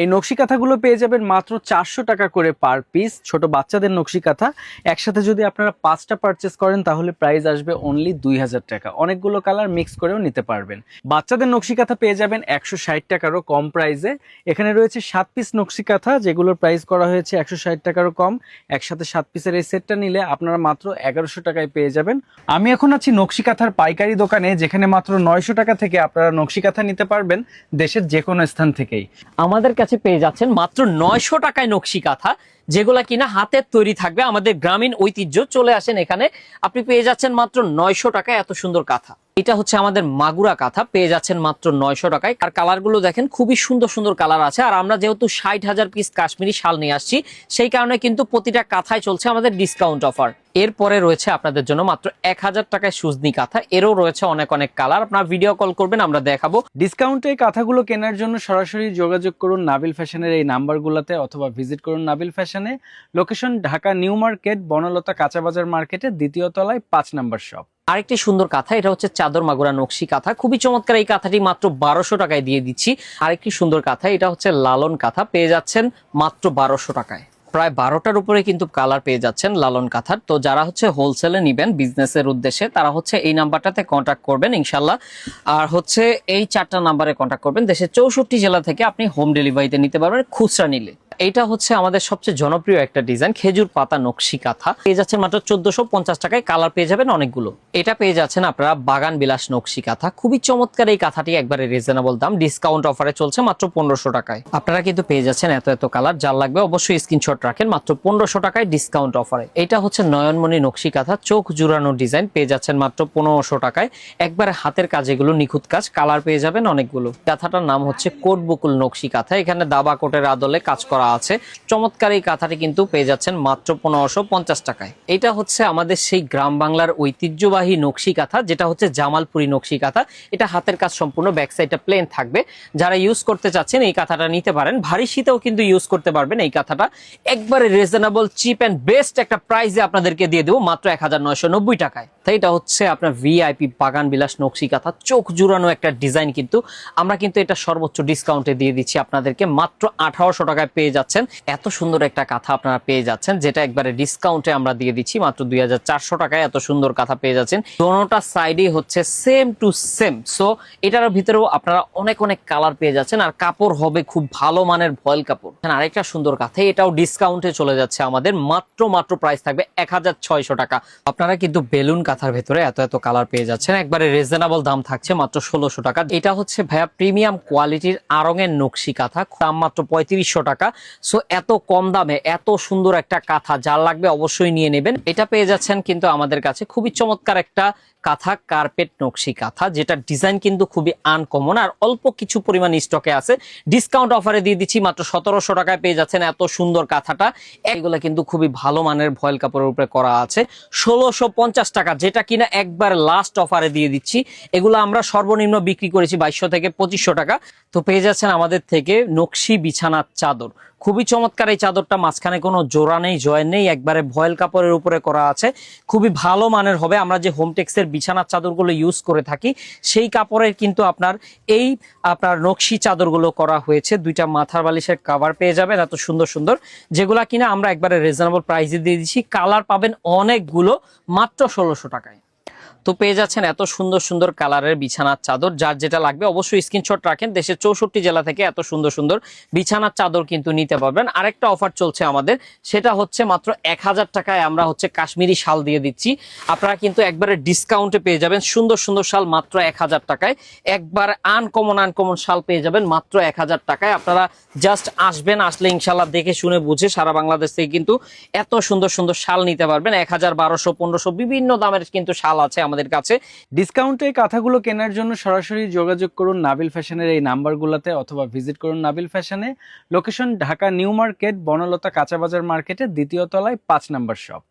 এই নকশি কাঁথাগুলো পেয়ে যাবেন মাত্র চারশো টাকা করে পার পিস। ছোট বাচ্চাদের নকশি কাঁথা একসাথে যদি আপনারা পাঁচটা পারচেস করেন, তাহলে প্রাইস আসবে অনলি দুই হাজার টাকা। অনেকগুলো কালার মিক্স করেও নিতে পারবেন। বাচ্চাদের নকশি কাঁথা পেয়ে যাবেন একশো ষাট টাকারও কম প্রাইসে এখানে রয়েছে সাত পিস নকশি কাঁথা যেগুলোর প্রাইস করা হয়েছে একশো ষাট টাকারও কম। একসাথে সাত পিসের এই সেটটা নিলে আপনারা মাত্র এগারোশো টাকায় পেয়ে যাবেন। আমি এখন আছি নকশি কাঁথার পাইকারি দোকানে, যেখানে মাত্র নয়শো টাকা থেকে আপনারা নকশি কাঁথা নিতে পারবেন দেশের যে কোনো স্থান থেকেই। আমাদের কাছে পেয়ে যাচ্ছেন মাত্র নয়শো টাকায় নকশি কাঁথা, যেগুলা কিনা হাতের তৈরি থাকবে। আমাদের গ্রামীণ ঐতিহ্য চলে আসেন এখানে। আপনি পেয়ে যাচ্ছেন মাত্র নয়শো টাকায় এত সুন্দর কাঁথা। এটা হচ্ছে আমাদের মাগুরা কাঁথা, পেয়ে যাচ্ছেন মাত্র নয়শো টাকায়। আর কালারগুলো দেখেন, খুবই সুন্দর সুন্দর কালার আছে। আর আমরা যেহেতু ষাট হাজার পিস কাশ্মীরি শাল নিয়ে আসছি, সেই কারণে কিন্তু প্রতিটা কাঁথায় চলছে আমাদের ডিসকাউন্ট অফার এরপরে রয়েছে আপনাদের জন্য মাত্র এক হাজার টাকায় সুজনি কাঁথা। এরও রয়েছে অনেক অনেক কালার। আপনার ভিডিও কল করবেন, আমরা দেখাবো। ডিসকাউন্টে এই কাঁথাগুলো কেনার জন্য সরাসরি যোগাযোগ করুন নাবিল ফ্যাশনের এই নাম্বারগুলোতে অথবা ভিজিট করুন নাবিল ফ্যাশনে। Location Dhaka New Market, Banalata কাঁচাবাজার মার্কেটের দ্বিতীয় তলায় পাঁচ নাম্বার শপ আরেকটি সুন্দর কাঁথা, এটা হচ্ছে চাদর মাগুরা নকশি কাঁথা। খুবই চমৎকার এই কাঁথাটি মাত্র বারোশো টাকায় দিয়ে দিচ্ছি। আরেকটি সুন্দর কাঁথা, এটা হচ্ছে লালন কাঁথা, পেয়ে যাচ্ছেন মাত্র বারোশো টাকায়। প্রায় বারোটার উপরে কিন্তু কালার পেয়ে যাচ্ছেন লালন কাঁথার। তো যারা হচ্ছে হোলসেলে নিবেন বিজনেসের উদ্দেশ্যে, তারা হচ্ছে এই নাম্বারটাতে কন্ট্যাক্ট করবেন ইনশাল্লাহ আর হচ্ছে এই চারটা নাম্বারে কন্ট্যাক্ট করবেন। দেশের চৌষট্টি জেলা থেকে আপনি হোম ডেলিভারিতে নিতে পারবেন, খুচরা নিলে। এইটা হচ্ছে আমাদের সবচেয়ে জনপ্রিয় একটা ডিজাইন খেজুর পাতা নকশি কাঁথা। পেয়ে যাচ্ছেন মাত্র চোদ্দশো পঞ্চাশ টাকায় কালার পেয়ে যাবেন অনেকগুলো। এটা পেয়ে যাচ্ছেন আপনারা বাগান বিলাস নকশি কাঁথা। খুবই চমৎকার এই কাঁথাটি একবারে রিজনেবল দাম ডিসকাউন্ট অফারে চলছে মাত্র পনেরোশো টাকায়। আপনারা কিন্তু পেয়ে যাচ্ছেন এত এত কালার যার লাগবে অবশ্যই স্ক্রিনশট রাখেন, মাত্র পনেরোশো টাকায় ডিসকাউন্ট অফারে এটা হচ্ছে নয়নমণি নকশি কাঁথা, চোখ জুড়ানো ডিজাইন পেয়ে যাচ্ছেন মাত্র পনেরোশো টাকায়। একবারে হাতের কাজ এগুলো নিখুঁত কাজ কালার পেয়ে যাবেন অনেকগুলো। কাঁথাটার নাম হচ্ছে কোট বকুল নকশি কাঁথা। এখানে দাবা কোটের আদলে কাজ করা আছে। চমৎকার এই কাঁথাটি কিন্তু পেয়ে যাচ্ছেন মাত্র পনেরোশো পঞ্চাশ টাকায়। এটা হচ্ছে আমাদের সেই গ্রাম বাংলার ঐতিহ্যবাহী নকশি কাঁথা, যেটা হচ্ছে জামালপুরি নকশি কাঁথা। এটা হাতের কাজ সম্পূর্ণ, ব্যাক সাইডটা প্লেন থাকবে। যারা ইউজ করতে চাচ্ছেন এই কাঁথাটা নিতে পারেন। ভারী শীতেও কিন্তু ইউজ করতে পারবেন এই কাঁথাটা। একবারে রিজনেবল চিপ অ্যান্ড বেস্ট একটা প্রাইসে আপনাদেরকে দিয়ে দেবো মাত্র এক হাজার নয়শো নব্বই টাকায়। তাই এটা হচ্ছে আপনার ভিআইপি বাগান বিলাস নকশি কাঁথা। চোখ জুড়ানো একটা ডিজাইন কিন্তু। আমরা কিন্তু এটা সর্বোচ্চ ডিসকাউন্টে দিয়ে দিচ্ছি আপনাদেরকে। মাত্র আঠারোশো টাকায় পেয়ে যাচ্ছেন। এত সুন্দর একটা কাঁথা আপনারা পেয়ে যাচ্ছেন, যেটা একবারে ডিসকাউন্টে আমরা দিয়ে দিচ্ছি, মাত্র দুই হাজার চারশো টাকায় এত সুন্দর কাঁথা পেয়ে যাচ্ছেন। দোনোটা সাইডেই হচ্ছে সেম টু সেম সো এটার ভিতরেও আপনারা অনেক অনেক কালার পেয়ে যাচ্ছেন, আর কাপড় হবে খুব ভালো মানের ভয়েল কাপড়। আরেকটা সুন্দর কাঁথা, এটাও ডিসকাউন্টে চলে যাচ্ছে আমাদের, মাত্র মাত্র প্রাইস থাকবে এক হাজার ছয়শো টাকা। আপনারা কিন্তু বেলুন কাঁথার ভেতরে এত এত কালার পেয়ে যাচ্ছেন, একবারে রিজনেবল দাম থাকছে মাত্র ষোলোশো টাকা। এটা হচ্ছে ভাইয়া প্রিমিয়াম কোয়ালিটির আরঙের নকশি কাঁথা, দাম মাত্র পঁয়ত্রিশশো টাকা। সো এত কম দামে, এত সুন্দর একটা কাঁথা, যার লাগবে অবশ্যই নিয়ে নেবেন। এটা পেয়ে যাচ্ছেন কিন্তু আমাদের কাছে খুবই চমৎকার একটা কাঁথা কার্পেট নকশি কাঁথা যেটা ডিজাইন কিন্তু খুবই আনকমন আর অল্প কিছু পরিমাণ স্টকে আছে। ডিসকাউন্ট অফারে দিয়ে দিচ্ছি, মাত্র সতেরোশো টাকায় পেয়ে যাচ্ছেন এত সুন্দর কাঁথাটা। এগুলো কিন্তু খুবই ভালো মানের ভয়েল কাপড়ের উপরে করা আছে। ষোলোশো পঞ্চাশ টাকা, যেটা কিনা একবার লাস্ট অফারে দিয়ে দিচ্ছি। এগুলো আমরা সর্বনিম্ন বিক্রি করেছি বাইশশো থেকে পঁচিশশো টাকা। তো পেয়ে যাচ্ছেন আমাদের থেকে নকশি বিছানার চাদর। খুবই চমৎকার এই চাদরটা, মাঝখানে কোনো জোড়া নেই, জয় নেই, একবারে ভয়েল কাপড়ের উপরে করা আছে। খুবই ভালো মানের হবে, আমরা যে হোমটেক্সের বিছানার চাদরগুলো ইউজ করে থাকি, সেই কাপড়ের কিন্তু আপনার এই আপনার নকশি চাদরগুলো করা হয়েছে। দুইটা মাথার বালিশের কাভার পেয়ে যাবেন, এত সুন্দর সুন্দর। যেগুলা কিনা আমরা একবারে রিজনেবল প্রাইসে দিয়ে দিচ্ছি। কালার পাবেন অনেকগুলো, মাত্র ষোলোশো টাকায়। তো পেয়ে যাচ্ছেন এত সুন্দর সুন্দর কালারের বিছানার চাদর। যার যেটা লাগবে অবশ্যই স্ক্রিনশট রাখেন। দেশের চৌষট্টি জেলা থেকে এত সুন্দর সুন্দর বিছানার চাদর কিন্তু নিতে পারবেন। আরেকটা অফার চলছে আমাদের। সেটা হচ্ছে মাত্র এক হাজার টাকায় আমরা হচ্ছে কাশ্মীরি শাল দিয়ে দিচ্ছি। আপনারা কিন্তু একবারে ডিসকাউন্টে পেয়ে যাবেন। সুন্দর সুন্দর শাল মাত্র এক হাজার টাকায়। একবার আনকমন আনকমন শাল পেয়ে যাবেন মাত্র এক হাজার টাকায়। আপনারা জাস্ট আসবেন, আসলে ইনশাল্লাহ দেখে শুনে বুঝে সারা বাংলাদেশ থেকে কিন্তু এত সুন্দর সুন্দর শাল নিতে পারবেন। এক হাজার বারোশো, পনেরোশো বিভিন্ন দামের কিন্তু শাল আছে আমাদের কাছে। ডিসকাউন্টে এই কাঁথাগুলো কেনার জন্য সরাসরি যোগাযোগ করুন নাবিল ফ্যাশনের এই নাম্বারগুলোতে অথবা ভিজিট করুন নাবিল ফ্যাশনে। Location Dhaka New Market, Banalata কাঁচাবাজার মার্কেটের দ্বিতীয় তলায় পাঁচ নাম্বার শপ